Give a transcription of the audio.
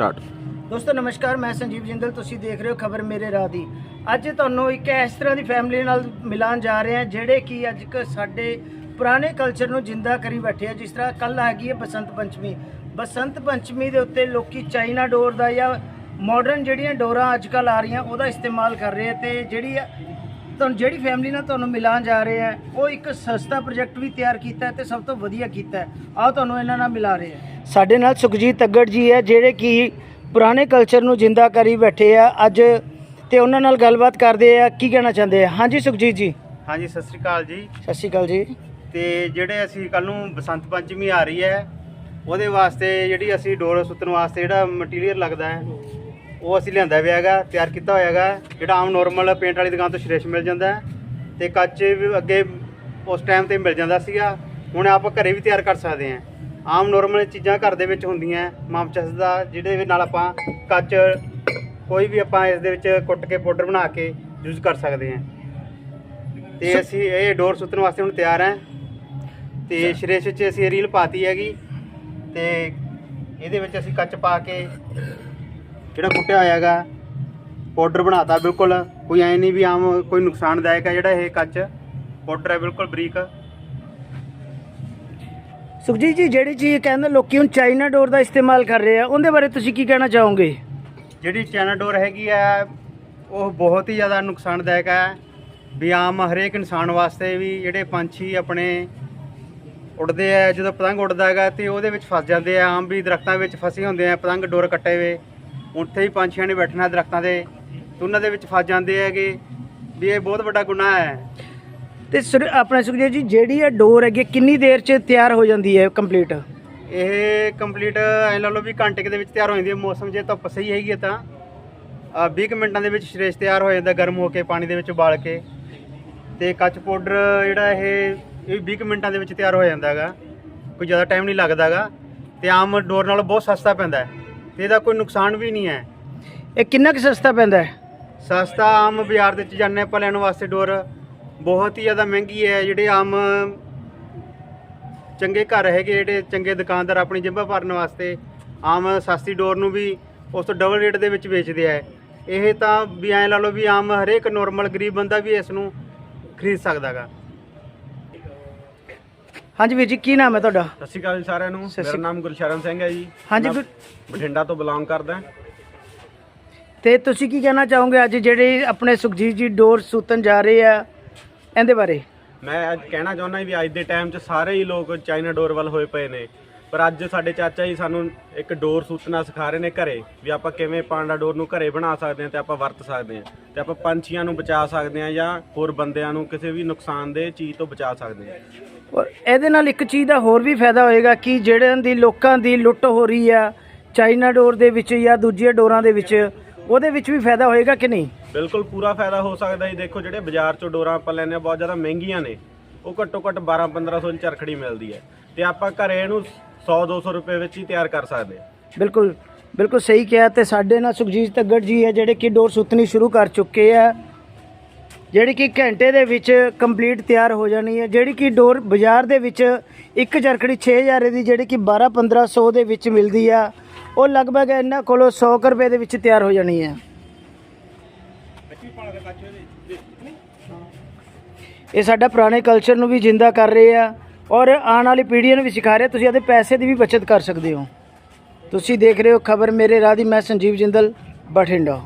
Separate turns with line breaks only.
Start.
ਦੋਸਤੋ, ਨਮਸਕਾਰ, ਮੈਂ ਸੰਜੀਵ ਜਿੰਦਲ, ਤੁਸੀਂ ਦੇਖ ਰਹੇ ਹੋ ਖਬਰ ਮੇਰੇ ਰਾਹ ਦੀ। ਅੱਜ ਤੁਹਾਨੂੰ ਇੱਕ ਇਸ ਤਰ੍ਹਾਂ ਦੀ ਫੈਮਿਲੀ ਨਾਲ ਮਿਲਾਨ ਜਾ ਰਹੇ ਹਾਂ, ਜਿਹੜੇ ਕਿ ਅੱਜ ਕ ਸਾਡੇ ਪੁਰਾਣੇ ਕਲਚਰ ਨੂੰ ਜਿੰਦਾ ਕਰੀ ਬੈਠੇ ਆ। ਜਿਸ ਤਰ੍ਹਾਂ ਕੱਲ ਗਈ ਹੈ ਬਸੰਤ ਪੰਚਮੀ। ਬਸੰਤ ਪੰਚਮੀ ਦੇ ਉੱਤੇ ਲੋਕੀ ਚਾਈਨਾ ਡੋਰ ਦਾ ਜਾਂ ਮਾਡਰਨ ਜਿਹੜੀਆਂ ਡੋਰਾਂ ਅੱਜ ਕੱਲ ਆ ਰਹੀਆਂ, ਉਹਦਾ ਇਸਤੇਮਾਲ ਕਰ ਰਹੇ ਆ ਤੇ ਜਿਹੜੀ ਤੁਹਾਨੂੰ ਜਿਹੜੀ ਫੈਮਿਲੀ ਨਾਲ ਤੁਹਾਨੂੰ ਮਿਲਾਨ ਜਾ ਰਹੇ ਆ ਉਹ ਇੱਕ ਸਸਤਾ ਪ੍ਰੋਜੈਕਟ ਵੀ ਤਿਆਰ ਕੀਤਾ ਹੈ ਤੇ ਸਭ ਤੋਂ ਵਧੀਆ ਕੀਤਾ ਹੈ। ਆਓ ਤੁਹਾਨੂੰ ਇਹਨਾਂ ਨਾਲ ਮਿਲਾ ਰਹੇ ਆ ਸਾਡੇ ਨਾਲ ਸੁਖਜੀਤ ਤੱਗੜ ਜੀ ਹੈ ਜਿਹੜੇ ਕਿ ਪੁਰਾਣੇ ਕਲਚਰ ਨੂੰ ਜਿੰਦਾ ਕਰੀ ਬੈਠੇ ਆ ਅੱਜ ਤੇ ਉਹਨਾਂ ਨਾਲ ਗੱਲਬਾਤ ਕਰਦੇ ਆ। ਕੀ ਕਹਿਣਾ ਚਾਹੁੰਦੇ ਆ? ਹਾਂਜੀ ਸੁਖਜੀਤ ਜੀ।
ਹਾਂਜੀ ਸਤਿ ਸ੍ਰੀ ਅਕਾਲ ਜੀ।
ਸਤਿ ਸ਼੍ਰੀ ਅਕਾਲ ਜੀ।
ਤੇ ਜਿਹੜੇ ਅਸੀਂ ਕੱਲ ਨੂੰ ਬਸੰਤ ਪੰਚਮੀ ਆ ਰਹੀ ਹੈ ਉਹਦੇ ਵਾਸਤੇ ਜਿਹੜੀ ਅਸੀਂ ਡੋਰ ਸੁੱਤਣ ਵਾਸਤੇ ਜਿਹੜਾ ਮਟੀਰੀਅਲ ਲੱਗਦਾ ਹੈ ਉਹ ਅਸੀਂ ਲਿਆਂਦਾ ਪਿਆ ਹੈਗਾ ਤਿਆਰ ਕੀਤਾ ਹੋਇਆ ਹੈਗਾ ਜਿਹੜਾ ਆਮ ਨਾਰਮਲ ਪੇਂਟ ਵਾਲੀ ਦੁਕਾਨ ਤੋਂ ਸ਼੍ਰੇਸ਼ ਮਿਲ ਜਾਂਦਾ ਤੇ ਕੱਚ ਵੀ ਅੱਗੇ ਉਸ ਟਾਈਮ ਤੇ ਮਿਲ ਜਾਂਦਾ ਸੀਗਾ ਹੁਣ ਆਪਾਂ ਘਰੇ ਵੀ ਤਿਆਰ ਕਰ ਸਕਦੇ ਹਾਂ। ਆਮ ਨਾਰਮਲ ਚੀਜ਼ਾਂ ਘਰ ਦੇ ਵਿੱਚ ਹੁੰਦੀਆਂ ਮਾਮਚਸ ਦਾ ਜਿਹਦੇ ਨਾਲ ਆਪਾਂ ਕੱਚ ਕੋਈ ਵੀ ਆਪਾਂ ਇਸ ਦੇ ਵਿੱਚ ਕੁੱਟ ਕੇ ਪਾਊਡਰ ਬਣਾ ਕੇ ਯੂਜ਼ ਕਰ ਸਕਦੇ ਹਾਂ। ਤੇ ਅਸੀਂ ਇਹ ਡੋਰ ਸੁੱਤਣ ਵਾਸਤੇ ਹੁਣ ਤਿਆਰ ਹਾਂ। ਤੇ ਸ਼੍ਰੇਸ਼ ਵਿੱਚ ਅਸੀਂ ਰੀਲ ਪਾਤੀ ਹੈਗੀ। ਤੇ ਇਹਦੇ ਵਿੱਚ ਅਸੀਂ ਕੱਚ ਪਾ ਕੇ ਜਿਹੜਾ ਕੁੱਟਿਆ ਹੋਇਆ ਹੈਗਾ ਪਾਊਡਰ ਬਣਾਤਾ ਬਿਲਕੁਲ ਕੋਈ ਐ ਨਹੀਂ ਵੀ ਆਮ ਕੋਈ ਨੁਕਸਾਨਦਾਇਕ ਹੈ ਜਿਹੜਾ ਇਹ ਕੱਚ। ਪਾਊਡਰ ਹੈ ਬਿਲਕੁਲ ਬਰੀਕ।
ਸੁਖਜੀਤ ਜੀ ਜਿਹੜੀ ਚੀਜ਼ ਕਹਿੰਦੇ ਲੋਕੀ ਹੁਣ ਚਾਈਨਾ ਡੋਰ ਦਾ ਇਸਤੇਮਾਲ ਕਰ ਰਹੇ ਆ ਉਹਦੇ ਬਾਰੇ ਤੁਸੀਂ ਕੀ ਕਹਿਣਾ ਚਾਹੋਗੇ?
ਜਿਹੜੀ ਚਾਈਨਾ ਡੋਰ ਹੈਗੀ ਹੈ ਉਹ ਬਹੁਤ ਹੀ ਜ਼ਿਆਦਾ ਨੁਕਸਾਨਦਾਇਕ ਹੈ। ਵੀ ਆਮ ਹਰੇਕ ਇਨਸਾਨ ਵਾਸਤੇ ਵੀ ਜਿਹੜੇ ਪੰਛੀ ਆਪਣੇ ਉੱਡਦੇ ਆ ਜਦੋਂ ਪਤੰਗ ਉੱਡਦਾ ਹੈਗਾ ਤੇ ਉਹਦੇ ਵਿੱਚ ਫਸ ਜਾਂਦੇ ਆ ਆਮ ਵੀ ਦਰਖਤਾਂ ਵਿੱਚ ਫਸੇ ਹੁੰਦੇ ਆ ਪਤੰਗ ਡੋਰ ਕੱਟੇ ਹੋਏ। ਉੱਥੇ ਹੀ ਪੰਛੀਆਂ ਨੇ ਬੈਠਣਾ ਦਰਖਤਾਂ ਦੇ ਤੇ ਉਹਨਾਂ ਦੇ ਵਿੱਚ ਫਸ ਜਾਂਦੇ ਹੈਗੇ ਵੀ ਇਹ ਬਹੁਤ ਵੱਡਾ ਗੁਨਾਹ ਹੈ।
ਤੇ ਸੁਰ- ਆਪਣਾ ਸੁਖਜੀਤ ਜੀ ਜਿਹੜੀ ਇਹ ਡੋਰ ਹੈਗੀ ਕਿੰਨੀ ਦੇਰ 'ਚ ਤਿਆਰ ਹੋ ਜਾਂਦੀ ਹੈ ਕੰਪਲੀਟ?
ਇਹ ਕੰਪਲੀਟ ਐ ਲਾ ਲਓ ਵੀ ਘੰਟੇ ਕੁ ਦੇ ਵਿੱਚ ਤਿਆਰ ਹੋ ਜਾਂਦੀ ਹੈ ਮੌਸਮ ਜੇ ਧੁੱਪ ਸਹੀ ਹੈਗੀ ਹੈ ਤਾਂ। ਅ, 20 ਕੁ ਮਿੰਟਾਂ ਦੇ ਵਿੱਚ ਸ਼੍ਰੇਸ਼ ਤਿਆਰ ਹੋ ਜਾਂਦਾ ਗਰਮ ਹੋ ਕੇ ਪਾਣੀ ਦੇ ਵਿੱਚ ਉਬਾਲ ਕੇ। ਤੇ ਕੱਚ ਪਾਊਡਰ ਜਿਹੜਾ ਇਹ ਇਹ ਵੀ 20 ਕੁ ਮਿੰਟਾਂ ਦੇ ਵਿੱਚ ਤਿਆਰ ਹੋ ਜਾਂਦਾ ਹੈਗਾ ਕੋਈ ਜ਼ਿਆਦਾ ਟਾਈਮ ਨਹੀਂ ਲੱਗਦਾਗਾ। ਤੇ ਆਮ ਡੋਰ ਨਾਲੋਂ ਬਹੁਤ ਸਸਤਾ ਪੈਂਦਾ ਹੈ। ਤੇ ਇਹਦਾ ਕੋਈ ਨੁਕਸਾਨ ਵੀ ਨਹੀਂ ਹੈ।
ਇਹ ਕਿੰਨਾ ਕੁ ਸਸਤਾ ਪੈਂਦਾ ਹੈ?
ਸਸਤਾ ਆਮ ਬਾਜ਼ਾਰ ਦੇ ਵਿੱਚ ਜਾਂਦੇ ਆਪਾਂ ਲੈਣ ਵਾਸਤੇ ਡੋਰ। ਬਹੁਤ ਹੀ ਜ਼ਿਆਦਾ ਮਹਿੰਗੀ ਹੈ ਜਿਹੜੇ ਆਮ ਚੰਗੇ ਘਰ ਹੈਗੇ ਜਿਹੜੇ ਚੰਗੇ ਦੁਕਾਨਦਾਰ ਆਪਣੀ ਜੇਬਾਂ ਭਰਨ ਵਾਸਤੇ ਆਮ ਸਸਤੀ ਡੋਰ ਨੂੰ ਵੀ ਉਸ ਤੋਂ ਡਬਲ ਰੇਟ ਦੇ ਵਿੱਚ ਵੇਚਦੇ ਆ। ਇਹ ਤਾਂ ਵੀ ਐਂ ਲਾ ਲਓ ਵੀ ਆਮ ਹਰੇਕ ਨਾਰਮਲ ਗਰੀਬ ਬੰਦਾ ਵੀ ਇਸ ਨੂੰ ਖਰੀਦ ਸਕਦਾਗਾ।
ਹਾਂਜੀ ਵੀਰ ਜੀ ਕੀ ਨਾਮ ਹੈ ਤੁਹਾਡਾ?
ਸਤਿ ਸ਼੍ਰੀ ਅਕਾਲ ਜੀ ਸਾਰਿਆਂ ਨੂੰ। ਮੇਰਾ ਨਾਮ ਗੁਰਸ਼ਰਨ ਸਿੰਘ ਹੈ ਜੀ।
ਹਾਂਜੀ
ਮੈਂ
ਗੁਰ-
ਬਠਿੰਡਾ ਤੋਂ ਬਿਲੋਂਗ ਕਰਦਾ।
ਤੇ ਤੁਸੀਂ ਕੀ ਕਹਿਣਾ ਚਾਹੋਗੇ ਅੱਜ ਜਿਹੜੇ ਆਪਣੇ ਸੁਖਜੀਤ ਜੀ ਡੋਰ ਸੂਤਨ ਜਾ ਰਹੇ ਆ ਇਹਦੇ ਬਾਰੇ?
ਮੈਂ ਅੱਜ ਕਹਿਣਾ ਚਾਹੁੰਦਾ ਵੀ ਅੱਜ ਦੇ ਟਾਈਮ 'ਚ ਸਾਰੇ ਹੀ ਲੋਕ ਚਾਈਨਾ ਡੋਰ ਵੱਲ ਹੋਏ ਪਏ ਨੇ। ਪਰ ਅੱਜ ਸਾਡੇ ਚਾਚਾ ਜੀ ਸਾਨੂੰ ਇੱਕ ਡੋਰ ਸੂਤਨਾ ਸਿਖਾ ਰਹੇ ਨੇ ਘਰੇ ਵੀ ਆਪਾਂ ਕਿਵੇਂ ਪਾਂਡਾ ਡੋਰ ਨੂੰ ਘਰੇ ਬਣਾ ਸਕਦੇ ਹਾਂ ਤੇ ਆਪਾਂ ਵਰਤ ਸਕਦੇ ਹਾਂ। ਤੇ ਆਪਾਂ ਪੰਛੀਆਂ ਨੂੰ ਬਚਾ ਸਕਦੇ ਹਾਂ ਜਾਂ ਹੋਰ ਬੰਦਿਆਂ ਨੂੰ ਕਿਸੇ ਵੀ ਨੁਕਸਾਨਦੇਹ ਚੀਜ਼ ਤੋਂ ਬਚਾ ਸਕਦੇ ਹਾਂ।
ਔਰ ਇਹਦੇ ਨਾਲ ਇੱਕ ਚੀਜ਼ ਦਾ ਹੋਰ ਵੀ ਫਾਇਦਾ ਹੋਏਗਾ ਕਿ ਜਿਹੜਿਆਂ ਦੀ ਲੋਕਾਂ ਦੀ ਲੁੱਟ ਹੋ ਰਹੀ ਆ ਚਾਈਨਾ ਡੋਰ ਦੇ ਵਿੱਚ ਜਾਂ ਦੂਜੀਆਂ ਡੋਰਾਂ ਦੇ ਵਿੱਚ ਉਹਦੇ ਵਿੱਚ ਵੀ ਫਾਇਦਾ ਹੋਏਗਾ ਕਿ ਨਹੀਂ?
ਬਿਲਕੁਲ ਪੂਰਾ ਫਾਇਦਾ ਹੋ ਸਕਦਾ ਜੀ। ਦੇਖੋ ਜਿਹੜੇ ਬਾਜ਼ਾਰ 'ਚੋਂ ਡੋਰਾਂ ਆਪਾਂ ਲੈਂਦੇ ਹਾਂ ਬਹੁਤ ਜ਼ਿਆਦਾ ਮਹਿੰਗੀਆਂ ਨੇ। ਉਹ ਘੱਟੋ ਘੱਟ 12 1500 ਦੀ ਚਰਖੜੀ ਮਿਲਦੀ ਹੈ। ਤੇ ਆਪਾਂ ਘਰੇ ਇਹਨੂੰ 100 200 ਰੁਪਏ ਵਿੱਚ ਹੀ ਤਿਆਰ ਕਰ ਸਕਦੇ ਹਾਂ।
ਬਿਲਕੁਲ ਬਿਲਕੁਲ ਸਹੀ ਕਿਹਾ ਤੇ ਸਾਡੇ ਨਾਲ ਸੁਖਜੀਤ ਤੱਗੜ ਜੀ ਹੈ ਜਿਹੜੇ ਕਿ ਡੋਰ ਸੁੱਤਣੀ ਸ਼ੁਰੂ ਕਰ ਚੁੱਕੇ ਆ। ਜਿਹੜੀ ਕਿ ਘੰਟੇ ਦੇ ਵਿੱਚ ਕੰਪਲੀਟ ਤਿਆਰ ਹੋ ਜਾਣੀ ਹੈ। ਜਿਹੜੀ ਕਿ ਡੋਰ ਬਾਜ਼ਾਰ ਦੇ ਵਿੱਚ ਇੱਕ ਚਰਖੜੀ 6000 ਦੀ ਜਿਹੜੀ ਕਿ 12 1500 ਦੇ ਵਿੱਚ ਮਿਲਦੀ ਆ। ਉਹ ਲਗਭਗ ਇਹਨਾਂ ਕੋਲੋਂ 100 ਕੁ ਰੁਪਏ ਦੇ ਵਿੱਚ ਤਿਆਰ ਹੋ ਜਾਣੀ ਹੈ। ਇਹ ਸਾਡਾ ਪੁਰਾਣੇ ਕਲਚਰ ਨੂੰ ਵੀ ਜਿੰਦਾ ਕਰ ਰਹੇ ਆ ਔਰ ਆਉਣ ਵਾਲੀ ਪੀੜ੍ਹੀਆਂ ਨੂੰ ਵੀ ਸਿਖਾ ਰਹੇ ਤੁਸੀਂ ਆਪਣੇ ਪੈਸੇ ਦੀ ਵੀ ਬਚਤ ਕਰ ਸਕਦੇ ਹੋ। ਤੁਸੀਂ ਦੇਖ ਰਹੇ ਹੋ ਖਬਰ ਮੇਰੇ ਰਾਹ ਦੀ। ਮੈਂ ਸੰਜੀਵ ਜਿੰਦਲ, ਬਠਿੰਡਾ।